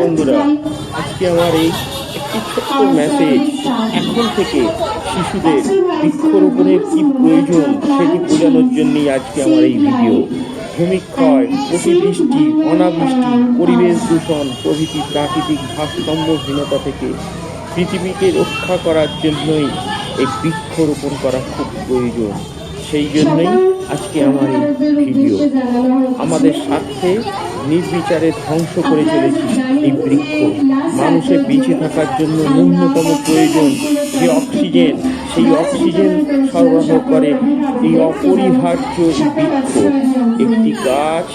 বন্ধুরা। আজকে আমার এই একটি ছোট্ট মেসেজ এখন থেকে শিশুদের বৃক্ষরোপণের কি প্রয়োজন সেটি বোঝানোর জন্যই আজকে আমার এই ভিডিও ভূমিক্ষয়, অতিবৃষ্টি, অনাবৃষ্টি, পরিবেশ দূষণ, প্রভৃতি প্রাকৃতিক ভারসাম্যহীনতা থেকে পৃথিবীকে রক্ষা করার জন্যই এই বৃক্ষরোপণ করা খুব প্রয়োজন। সেই জন্যই আজকে আমার এই ভিডিও আমাদের স্বার্থে নির্বিচারে ধ্বংস করে চলেছি এই বৃক্ষ। মানুষের বেঁচে থাকার জন্য ন্যূনতম প্রয়োজন যে অক্সিজেন, সেই অক্সিজেন সরবরাহ করে এই অপরিহার্য বৃক্ষ। একটি গাছ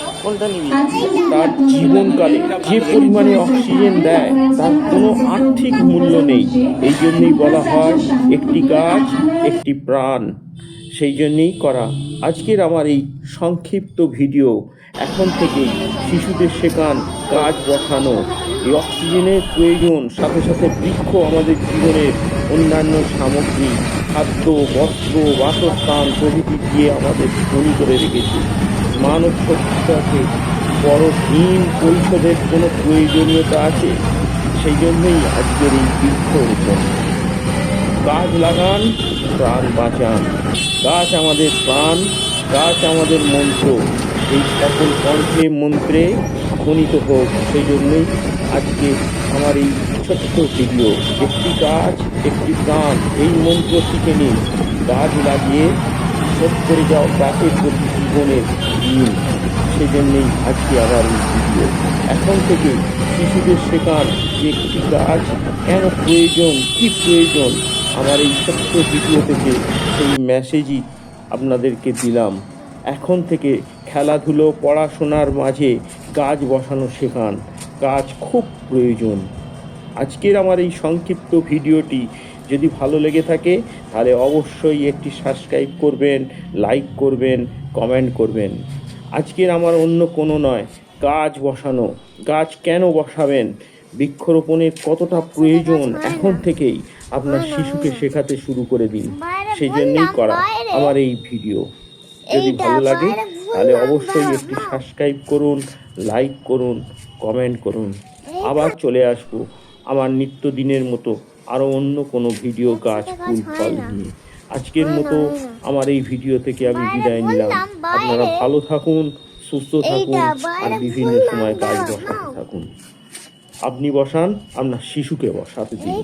তার জীবনকালে যে পরিমাণে অক্সিজেন দেয়, তার কোনো আর্থিক মূল্য নেই। এই জন্যই বলা হয় একটি গাছ, একটি প্রাণ। সেই জন্যেই করা। আজকের আমার এই সংক্ষিপ্ত ভিডিও এখন থেকেই শিশুদের শেখান গাছ বসানো এই অক্সিজেনের প্রয়োজন, সাথে সাথে বৃক্ষ আমাদের জীবনের অন্যান্য সামগ্রী, খাদ্য, বস্ত্র, বাসস্থান প্রভৃতি দিয়ে আমাদের ধনী করে রেখেছে। মানব সভ্যতাকে বড় ঋণ পরিশোধের কোনো প্রয়োজনীয়তা আছে? সেই জন্যই আজকের এই বৃক্ষরোপণ গাছ লাগান প্রাণ বাঁচান। গাছ আমাদের প্রাণ গাছ আমাদের মন্ত্র। এই সকল কণ্ঠে, মন্ত্রে ধ্বনিত হোক। সেই জন্যই আজকে আমার এই ছোট্ট ভিডিও। একটি গাছ, একটি প্রাণ, এই মন্ত্র শিখে নিন গাছ লাগিয়ে শোধ করে যাও গাছের প্রতি জীবনের ঋণ সেই জন্যই আজকে আবার এই ভিডিও। এখন থেকে শিশুদের শেখান যে একটি গাছ কেন প্রয়োজন, কী প্রয়োজন আমার এই ছোট্ট ভিডিও থেকে সেই মেসেজই আপনাদেরকে দিলাম। এখন থেকে খেলাধুলো পড়াশোনার মাঝে গাছ বসানো শেখান। গাছ খুব প্রয়োজন। আজকের আমার এই সংক্ষিপ্ত ভিডিওটি যদি ভালো লেগে থাকে তাহলে অবশ্যই একটি সাবস্ক্রাইব করবেন লাইক করবেন কমেন্ট করবেন। আজকের আমার অন্য কোনো নয় গাছ বসানো। গাছ কেন বসাবেন? বৃক্ষরোপণের কতটা প্রয়োজন? এখন থেকেই আপনার শিশুকে শেখাতে শুরু করে দিন। সেই জন্যই করা আমার এই ভিডিও। যদি ভালো লাগে তাহলে অবশ্যই একটি সাবস্ক্রাইব করুন লাইক করুন কমেন্ট করুন। আবার চলে আসব আমার নিত্যদিনের মতো আরও অন্য কোনো ভিডিও গাছ ফুল ফল নিয়ে। আজকের মতো আমার এই ভিডিও থেকে আমি বিদায় নিলাম। আপনারা ভালো থাকুন সুস্থ থাকুন আর বিভিন্ন সময় গাছ বসাতে থাকুন। আপনি বসান আপনার শিশুকে বসাতে দিন